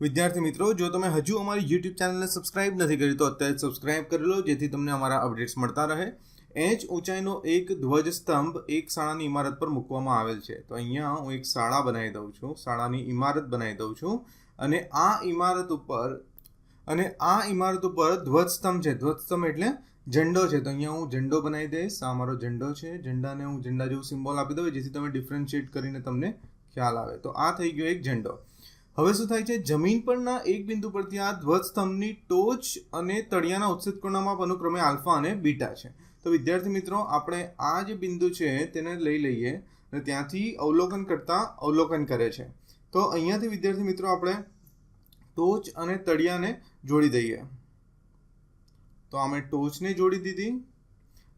વિદ્યાર્થી મિત્રો, જો તમે હજુ અમારી યુટ્યુબ ચેનલને સબસ્ક્રાઇબ નથી કરી, તો અત્યારે સબસ્ક્રાઇબ કરી લો, જેથી તમને અમારા અપડેટ્સ મળતા રહે. એચ ઊંચાઈનો એક ધ્વજ સ્તંભ એક શાળાની ઇમારત પર મૂકવામાં આવેલ છે. તો અહીંયા હું એક શાળા બનાવી દઉં છું, શાળાની ઇમારત બનાવી દઉં છું. અને આ ઇમારત ઉપર, અને આ ઇમારત ઉપર ધ્વજસ્તંભ છે. ધ્વજસ્તંભ એટલે ઝંડો છે. તો અહીંયા હું ઝંડો બનાવી દઈશ. આ મારો ઝંડો છે. ઝંડાને હું ઝંડા જેવું સિમ્બોલ આપી દઉં, જેથી તમે ડિફરન્શિએટ કરીને તમને ખ્યાલ આવે. તો આ થઈ ગયો એક ઝંડો. હવે શું થાય છે? જમીન પરના એક બિંદુ પરથી આ ધ્વજસ્તંભની ટોચ અને તળિયાના ઉત્સિત કોણના માપ અનુક્રમે આલ્ફા અને બીટા છે. તો વિદ્યાર્થી મિત્રો, આપણે આ જે બિંદુ છે તેને લઈ લઈએ અને ત્યાંથી અવલોકન કરતા અવલોકન કરે છે. તો અહીંયાથી વિદ્યાર્થી મિત્રો, આપણે ટોચ અને તળિયાને જોડી દઈએ. તો અમે ટોચને જોડી દીધી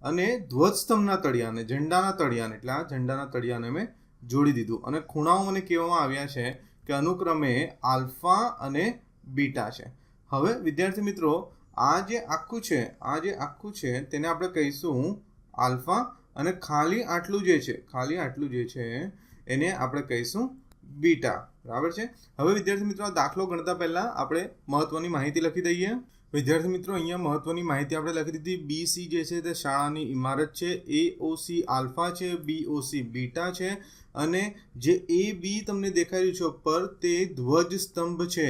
અને ધ્વજસ્તંભના તળિયાને, ઝંડાના તળિયાને, એટલે આ ઝંડાના તળિયાને મેં જોડી દીધું. અને ખૂણાઓ મને કહેવામાં આવ્યા છે કે અનુક્રમે આલ્ફા અને બીટા છે. હવે, વિદ્યાર્થી મિત્રો, આ જે આખું છે, આ જે આખું છે, તેને આપણે કહીશું આલ્ફા અને ખાલી આટલું જે છે, ખાલી આટલું જે છે, એને આપણે કહીશું બીટા. બરાબર છે? હવે, વિદ્યાર્થી મિત્રો દાખલો ગણતા પહેલાં આપણે મહત્વની માહિતી લખી દઈએ. વિદ્યાર્થી મિત્રો, અહીંયા મહત્વની માહિતી આપણે લખી દીધી. બી સી જે છે તે શાળાની ઇમારત છે. એ ઓસી આલ્ફા છે, બી ઓસી બીટા છે અને જે એ બી તમને દેખાઈ રહ્યું છે ઉપર તે ધ્વજ સ્તંભ છે.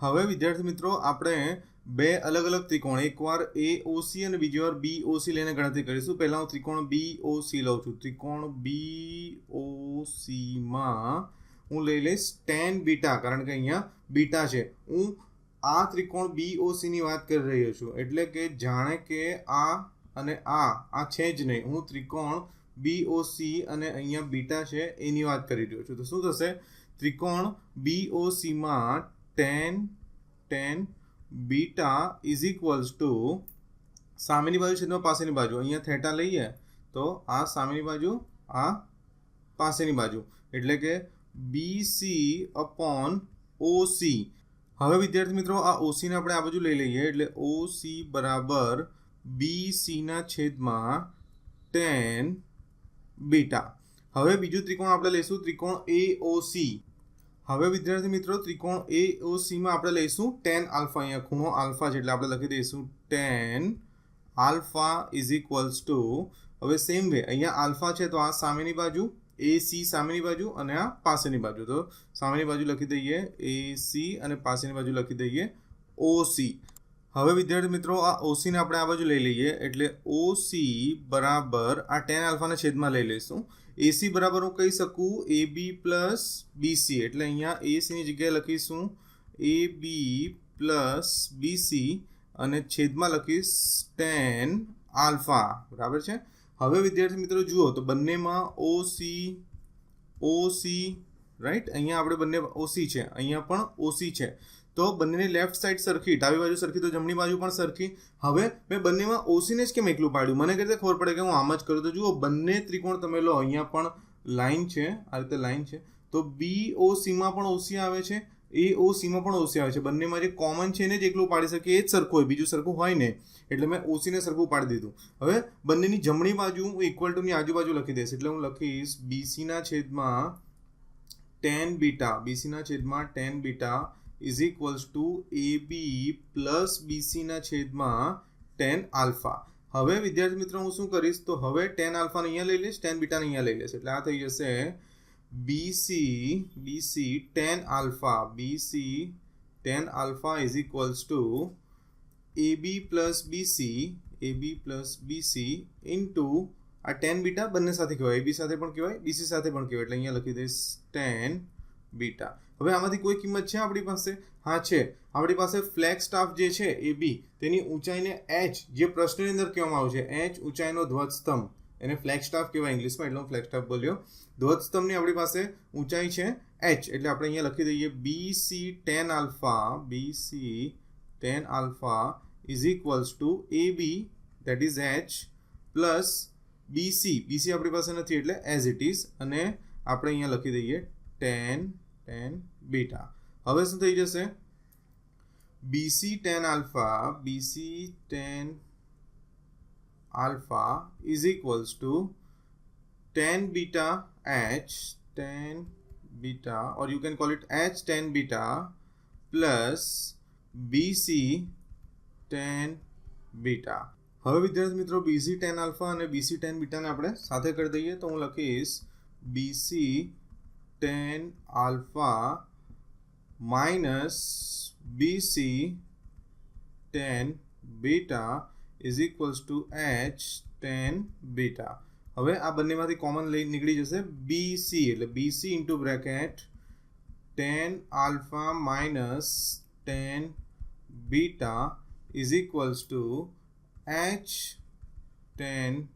હવે વિદ્યાર્થી મિત્રો, આપણે બે અલગ અલગ ત્રિકોણ. એકવાર એ ઓસી અને બીજી વાર બી ઓસી લઈને ગણતરી કરીશું. પહેલાં હું ત્રિકોણ બી ઓસી લઉં છું. ત્રિકોણ બી ઓસીમાં હું લઈ લઈશ ટેન બીટા, કારણ કે અહીંયા બીટા છે. હું આ ત્રિકોણ બીઓસીની વાત કરી રહ્યો છું. એટલે કે જાણે કે આ અને આ આ છે જ નહીં. હું ત્રિકોણ બીઓસી અને અહીંયા બીટા છે એની વાત કરી રહ્યો છું. તો શું થશે? ત્રિકોણ બીઓસીમાં tan tan beta is equals to સામેની બાજુ છેદમાં પાસેની બાજુ. અહીંયા થેટા લઈએ તો આ સામેની બાજુ, આ પાસેની બાજુ. એટલે કે B C upon O C હવે વિદ્યાર્થી મિત્રો, આ ઓસીને આપણે આ બાજુ લઈ લઈએ. એટલે ઓ સી બરાબર બી સીના છેદમાં ટેન બીટા હવે બીજું ત્રિકોણ આપણે લઈશું, ત્રિકોણ એ ઓ સી હવે વિદ્યાર્થી મિત્રો, ત્રિકોણ એ ઓ સીમાં આપણે લઈશું ટેન આલ્ફા અહીંયા, ખૂણો આલ્ફા છે એટલે આપણે લખી દઈશું. Tan alpha is equals to હવે સેમ વે અહીંયા આલ્ફા છે તો આ સામેની બાજુ એ, સી સામેની બાજુ અને આ પાસેની બાજુ. તો સામેની બાજુ લખી દઈએ, એ, સી અને પાસેની બાજુ લખી દઈએ, ઓ, સી. હવે વિદ્યાર્થી મિત્રો, આ ઓસીને આપણે આ બાજુ લઈ લઈએ, એટલે ઓ, સી બરાબર આ ટેન આલ્ફાના છેદમાં લઈ લઈશું. એસી બરાબર હું કહી શકું, એ, બી પ્લસ બીસી એટલે અહીંયા એસીની જગ્યાએ લખીશું, એ, બી પ્લસ બીસી અને છેદમાં લખીશ ટેન આલ્ફા. બરાબર છે? હવે વિદ્યાર્થી મિત્રો જુઓ, તો બંનેમાં O C O C right અહીંયા આપણે બંને ઓસી છે. અહીંયા પણ ઓસી છે. તો બંનેની લેફ્ટ સાઈડ સરખી, ડાબી બાજુ સરખી, તો જમણી બાજુ પણ સરખી. હવે મેં બંનેમાં ઓસીને જ કેમ એકલું પાડ્યું? મને કઈ રીતે ખબર પડે કે હું આમ જ કરું? તો જુઓ, બંને ત્રિકોણ તમે લો, અહીંયા પણ લાઈન છે, આ રીતે લાઈન છે. તો બી ઓ સીમાં પણ ઓસી આવે છે. એ ઓ સીમાં પણ ઓસી આવે છે. બંનેમાં જે કોમન છે ને જ એકલું પાડી શકીએ, એ જ સરખું હોય. બીજું સરખું હોય ને એટલે મેં ઓસીને સરખું પાડી દીધું. હવે બંનેની જમણી બાજુ હું ઇક્વલ ટુની આજુબાજુ લખી દઈશ. એટલે હું લખીશ બીસીના છેદમાં ટેન બીટા બીસીના છેદમાં tan beta is equals to A B plus બીસીના છેદમાં ટેન આલ્ફા હવે વિદ્યાર્થી મિત્રો, હું શું કરીશ? તો હવે ટેન આલ્ફાને અહીંયા લઈ લઈશ ટેન બીટાને અહીંયા લઈ લઈશ. એટલે આ થઈ જશે BC BC tan alpha BC tan alpha is equals to A B plus BC A B plus BC into આ ટેન બીટા બંને સાથે કહેવાય એ બી સાથે પણ કહેવાય બીસી સાથે પણ કહેવાય એટલે અહીંયા લખી દઈશ ટેન બીટા હવે આમાંથી કોઈ કિંમત છે આપણી પાસે? હા, છે. આપણી પાસે ફ્લેગ સ્ટાફ જે છે એ બી તેની ઊંચાઈને એચ જે પ્રશ્નની અંદર કહેવામાં આવ્યું છે એચ ઊંચાઈનો ધ્વજસ્તંભ. એને ફ્લેગ સ્ટાફ કહેવાય ઇંગ્લિશમાં એટલે હું ફ્લેગ સ્ટાફ બોલ્યો ધ્વજસ્તંભની આપણી પાસે ઊંચાઈ છે એચ એટલે આપણે અહીંયા લખી દઈએ B C tan alpha B C tan alpha is equals to A B that is H plus BC BC આપણી પાસે નથી, એટલે એઝ ઇટ ઇઝ અને આપણે અહીંયા લખી દઈએ ટેન ટેન બીટા હવે શું થઈ જશે? BC tan alpha BC tan alpha is equals to tan beta H tan beta or you can call it h tan beta plus BC tan beta હવે વિદ્યાર્થી મિત્રો બીસી ટેન આલ્ફા અને BC tan બીટાને આપણે સાથે કરી દઈએ તો હું લખીશ BC tan alpha minus BC tan beta is equals to H tan beta હવે આ બંનેમાંથી કોમન લઈ નીકળી જશે બીસી એટલે BC into bracket tan alpha minus tan beta is equals to H tan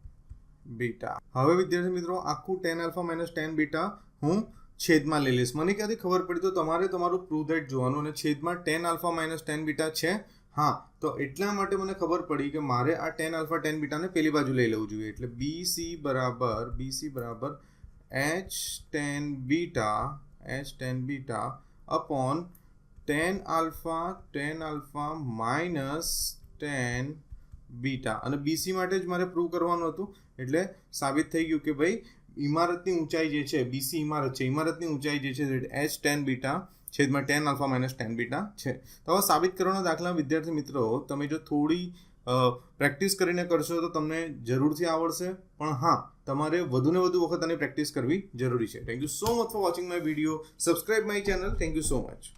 beta હવે વિદ્યાર્થી મિત્રો, આખું tan alpha minus tan beta હું છેદમાં લઈ લઈશ. મને ક્યાંથી ખબર પડી? તો તમારે તમારું પ્રૂવ ધેટ જોવાનું અને છેદમાં tan alpha minus tan beta છે હા, તો એટલા માટે મને ખબર પડી કે મારે આ ટેન આલ્ફા ટેન બીટાને પેલી બાજુ લઈ લેવું જોઈએ. એટલે બી સી બરાબર બી સી બરાબર H tan beta H tan beta upon tan alpha tan alpha minus tan beta. અને બીસી માટે જ મારે પ્રૂવ કરવાનું હતું. એટલે સાબિત થઈ ગયું કે ભાઈ ઇમારતની ઊંચાઈ જે છે બીસી ઇમારત છે ઇમારતની ઊંચાઈ જે છે એચ ટેન બીટા છેદમાં tan alpha minus tan beta છે. તો હવે સાબિત કરવાના દાખલા વિદ્યાર્થી મિત્રો, તમે જો થોડી પ્રેક્ટિસ કરીને કરશો તો તમને જરૂરથી આવડશે. પણ હા, તમારે વધુને વધુ વખત આની પ્રેક્ટિસ કરવી જરૂરી છે. Thank you so much for watching my video subscribe my channel thank you so much